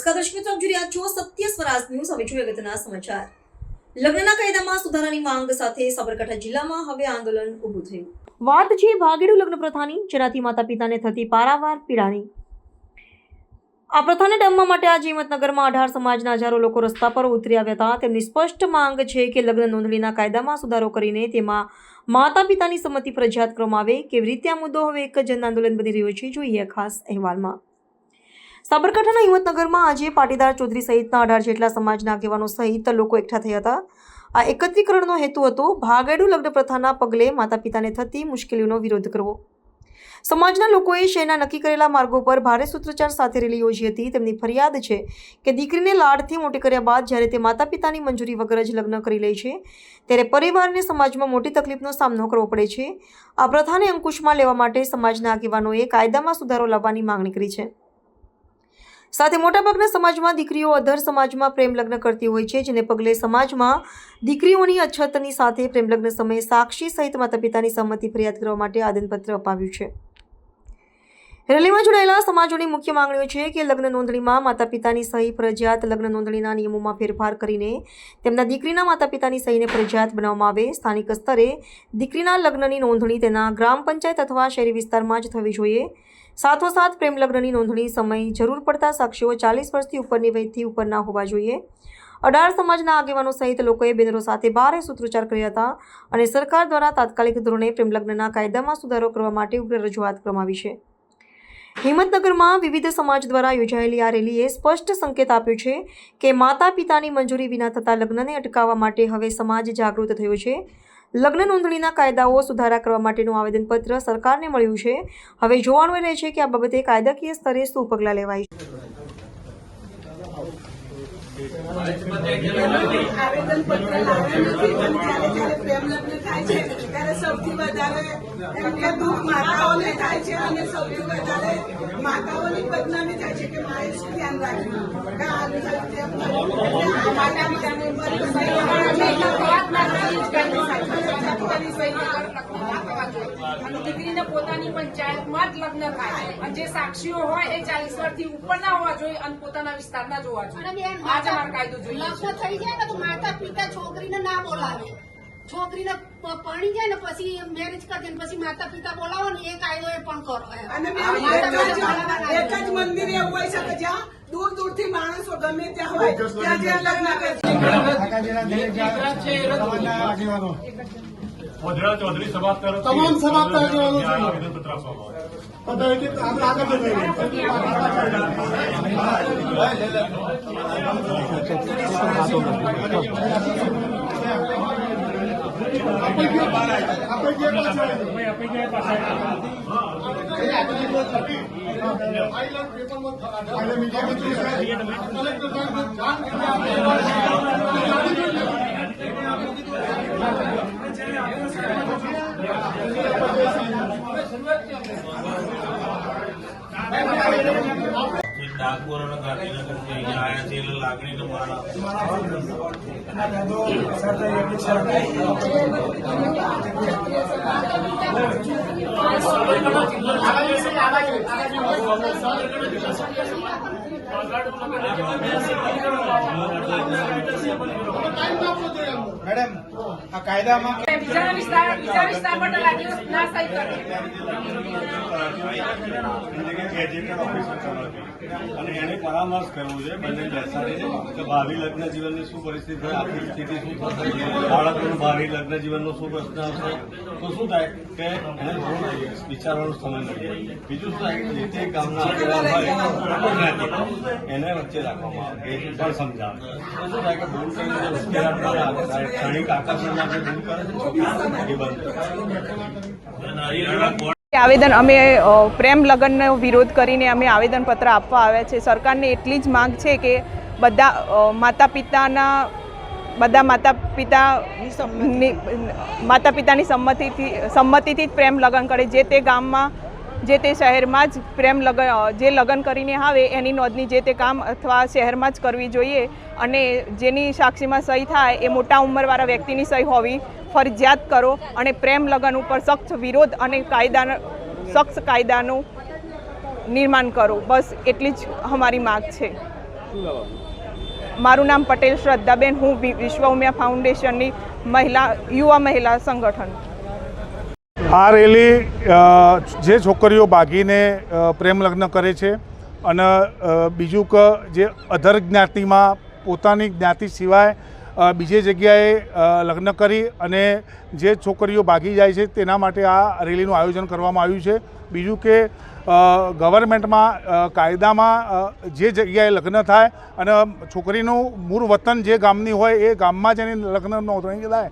નમસ્કાર દર્શક મિત્રો, આપ રહ્યા છો સત્ય સ્વરાજ ન્યૂઝ. હવે જોઈએ અગત્યના સમાચાર. લગ્નના કાયદામાં સુધારાની માંગ સાથે સાબરકાંઠા જિલ્લામાં હવે આંદોલન ઊભું થયું. વાત છે ભાગેડુ લગ્ન પ્રથાની, જેનાથી માતા પિતાને થતી પારાવાર પીડાની. આ પ્રથાને ડમવા માટે આજે હિંમતનગરમાં અઢાર સમાજના હજારો લોકો રસ્તા પર ઉતરી આવ્યા હતા. તેમની સ્પષ્ટ માંગ છે કે લગ્ન નોંધણીના કાયદામાં સુધારો કરીને તેમાં માતા પિતાની સંમતિ ફરજિયાત કરવામાં આવે. કેવી રીતે આ મુદ્દો હવે એક જન આંદોલન બની રહ્યો છે, જોઈએ ખાસ અહેવાલમાં. સાબરકાંઠાના હિંમતનગરમાં આજે પાટીદાર ચૌધરી સહિતના અઢાર જેટલા સમાજના આગેવાનો સહિત લોકો એકઠા થયા હતા. આ એકત્રીકરણનો હેતુ હતો ભાગેડુ લગ્ન પ્રથાના પગલે માતા પિતાને થતી મુશ્કેલીઓનો વિરોધ કરવો. સમાજના લોકોએ શહેરના નક્કી કરેલા માર્ગો પર ભારે સૂત્રોચ્ચાર સાથે રેલી યોજી હતી. તેમની ફરિયાદ છે કે દીકરીને લાડથી મોટી કર્યા બાદ જ્યારે તે માતા પિતાની મંજૂરી વગર જ લગ્ન કરી લે છે, ત્યારે પરિવારને સમાજમાં મોટી તકલીફનો સામનો કરવો પડે છે. આ પ્રથાને અંકુશમાં લેવા માટે સમાજના આગેવાનોએ કાયદામાં સુધારો લાવવાની માંગણી કરી છે. સાથે મોટાભાગના સમાજમાં દીકરીઓ અધર સમાજમાં પ્રેમ લગ્ન કરતી હોય છે, જેને પગલે સમાજમાં દીકરીઓની અછતની સાથે પ્રેમ લગ્ન સમયે સાક્ષી સહિત માતા પિતાની સંમતિ ફરિયાદ કરવા માટે આદનપત્ર અપાવ્યું છે. રેલીમાં જોડાયેલા સમાજોની મુખ્ય માંગણીઓ છે કે લગ્ન નોંધણીમાં માતા પિતાની સહી ફરજિયાત લગ્ન નોંધણીના નિયમોમાં ફેરફાર કરીને તેમના દીકરીના માતા પિતાની સહીને ફરજિયાત બનાવવામાં આવે. સ્થાનિક સ્તરે દીકરીના લગ્નની નોંધણી તેના ગ્રામ પંચાયત અથવા શહેરી વિસ્તારમાં જ થવી જોઈએ. સાથોસાથ પ્રેમ લગ્નની નોંધણી સમય જરૂર પડતા સાક્ષીઓ ચાલીસ વર્ષથી ઉપરની વયથી ઉપરના હોવા જોઈએ. અઢાર સમાજના આગેવાનો સહિત લોકોએ બેનરો સાથે ભારે સૂત્રોચ્ચાર કર્યા હતા અને સરકાર દ્વારા તાત્કાલિક ધોરણે પ્રેમલગ્નના કાયદામાં સુધારો કરવા માટે ઉગ્ર રજૂઆત કરવામાં છે. હિંમતનગરમાં વિવિધ સમાજ દ્વારા યોજાયેલી આ રેલીએ સ્પષ્ટ સંકેત આપ્યો છે કે માતા પિતાની મંજૂરી વિના થતા લગ્નને અટકાવવા માટે હવે સમાજ જાગૃત થયો છે. લગ્ન નોંધણીના કાયદાઓ સુધારા કરવા માટેનું આવેદનપત્ર સરકારને મળ્યું છે. હવે જોવાનું એ રહે છે કે આ બાબતે કાયદાકીય સ્તરે શું પગલાં લેવાય છે. અને દીકરીને પોતાની પંચાયતમાં જ લગ્ન થાય અને જે સાક્ષીઓ હોય એ ચાલીસ વર્ષથી ઉપરના હોવા જોઈએ અને પોતાના વિસ્તારના જોવા જોઈએ. આ જ અમારો કાયદો જોઈએ લગ્ન થઈ જાય ને તો માતા પિતા છોકરીને ના બોલાવે. છોકરીને પરણી જાય ને પછી મેરેજ કરી દે પછી માતા પિતા બોલાવો ને એ કાયદો એ પણ કરો એક જ મંદિર એવું હોય છે જ્યાં દૂર દૂરથી માણસો ગમે ત્યાં હોય ત્યાં જ્યાં લગ્ન કરે. છે વડોદરા ચૌધરી સમાજ તરફથી તમામ. ન્યાય આવેદનપત્ર આપવામાં આવ્યું. લાગણીનો માણ મેડમ આ કાયદામાં બીજા વિસ્તાર બીજા વિસ્તાર માટે ના સહી કરે. અને એને પરામર્શ કરવો છે બંને બેસાડીને કે ભાવિ લગ્ન જીવનની શું પરિસ્થિતિ થાય આર્થિક સ્થિતિ શું થશે બાળકોનું ભાવિ લગ્ન જીવનનો શું પ્રશ્ન હશે તો શું થાય કે એને થોડું વિચારવાનો સમય મળી બીજું શું થાય જે તે ગામના આગેવાન હોય એને વચ્ચે રાખવામાં આવે એ પણ સમજાવે તો શું થાય કે આવેદન અમે પ્રેમ લગ્નનો વિરોધ કરીને અમે આવેદનપત્ર આપવા આવ્યા છે. સરકારને એટલી જ માંગ છે કે બધા માતા પિતાના બધા માતા પિતા માતા પિતાની સંમતિથી સંમતિથી જ પ્રેમ લગ્ન કરે. જે તે ગામમાં જે તે શહેરમાં જ પ્રેમ લગ્ન જે લગ્ન કરીને આવે એની નોંધણી જે તે કામ અથવા શહેરમાં જ કરવી જોઈએ અને જેની સાક્ષીમાં સહી થાય એ મોટા ઉંમરવાળા વ્યક્તિની સહી હોવી ફરજિયાત કરો અને પ્રેમ લગ્ન ઉપર સખ્ત વિરોધ અને કાયદાનો, સખ્ત કાયદાનું નિર્માણ કરો. બસ એટલી જ અમારી માગ છે. મારું નામ પટેલ શ્રદ્ધાબેન, હું વિશ્વ ઉમિયા ફાઉન્ડેશનની મહિલા, યુવા મહિલા સંગઠન. આ રેલી જે છોકરીઓ ભાગીને પ્રેમ લગ્ન કરે છે અને બીજું કે, જે અધર જ્ઞાતિમાં પોતાની જ્ઞાતિ સિવાય બીજી જગ્યાએ લગ્ન કરી અને જે છોકરીઓ ભાગી જાય છે તેના માટે આ રેલીનું આયોજન કરવામાં આવ્યું છે. બીજું કે ગવર્મેન્ટમાં કાયદામાં જે જગ્યાએ લગ્ન થાય અને છોકરીનું મૂળ વતન જે ગામની હોય એ ગામમાં જ એની લગ્ન નોંધણી થાય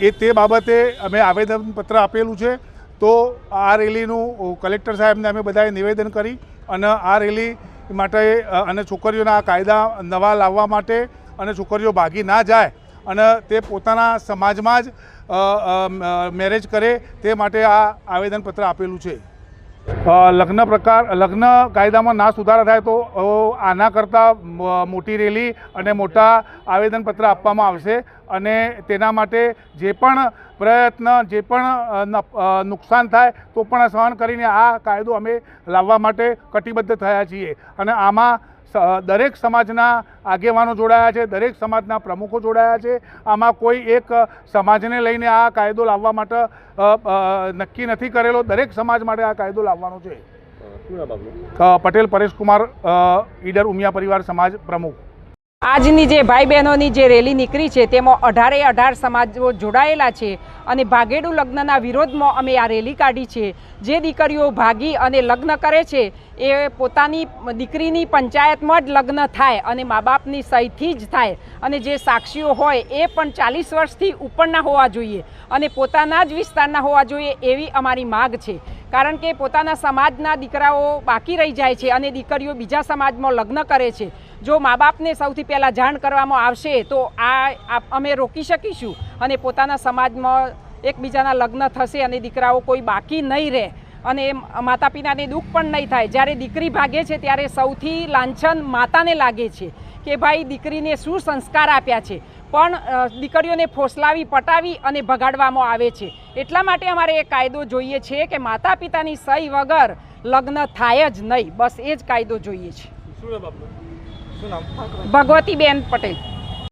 એ તે બાબતે અમે આવેદનપત્ર આપેલું છે. તો આ રેલીનું કલેક્ટર સાહેબને અમે બધાએ નિવેદન કરી અને આ રેલી માટે અને છોકરીઓના કાયદા નવા લાવવા માટે અને છોકરીઓ ભાગી ના જાય અને તે પોતાના સમાજમાં જ મેરેજ કરે તે માટે આ આવેદનપત્ર આપેલું છે. લગ્ન પ્રકાર, લગ્ન કાયદામાં ના સુધારા થાય તો આના કરતાં મોટી રેલી અને મોટા આવેદનપત્ર આપવામાં આવશે અને તેના માટે જે પણ પ્રયત્ન, જે પણ નુકસાન થાય તો પણ સહન કરીને આ કાયદો અમે લાવવા માટે કટિબદ્ધ થયા છીએ. અને આમાં દરેક સમાજના આગેવાનો જોડાયા છે દરેક સમાજના પ્રમુખો જોડાયા છે. આમાં કોઈ એક સમાજને લઈને આ કાયદો લાવવા માટે નક્કી નથી કરેલો. દરેક સમાજ માટે આ કાયદો લાવવાનો છે. પટેલ પરેશકુમાર ઈડર ઉમિયા પરિવાર સમાજ પ્રમુખ. આજની જે ભાઈ બહેનોની જે રેલી નીકળી છે, તેમાં અઢારે અઢાર સમાજો જોડાયેલા છે અને ભાગેડુ લગ્નના વિરોધમાં અમે આ રેલી કાઢી છે. જે દીકરીઓ ભાગી અને લગ્ન કરે છે, એ પોતાની દીકરીની પંચાયતમાં જ લગ્ન થાય અને મા બાપની સહીથી જ થાય અને જે સાક્ષીઓ હોય એ પણ ચાલીસ વર્ષથી ઉપરના હોવા જોઈએ અને પોતાના જ વિસ્તારના હોવા જોઈએ એવી અમારી માગ છે. કારણ કે પોતાના સમાજના દીકરાઓ બાકી રહી જાય છે અને દીકરીઓ બીજા સમાજમાં લગ્ન કરે છે. જો મા બાપને સૌથી પહેલાં જાણ કરવામાં આવશે, તો આ અમે રોકી શકીશું અને પોતાના સમાજમાં એકબીજાના લગ્ન થશે અને દીકરાઓ કોઈ બાકી નહીં રહે. અને માતા પિતાને દુઃખ પણ નહીં થાય. જ્યારે દીકરી ભાગે છે ત્યારે સૌથી લાંછન માતાને લાગે છે કે ભાઈ દીકરીને શું સંસ્કાર આપ્યા છે. પણ દીકરીઓને ફોસલાવી પટાવી અને ભગાડવામાં આવે છે. એટલા માટે અમારે એ કાયદો જોઈએ છે કે માતા પિતાની સહી વગર લગ્ન થાય જ નહીં. બસ એ જ કાયદો જોઈએ છે. ભગવતીબેન પટેલ.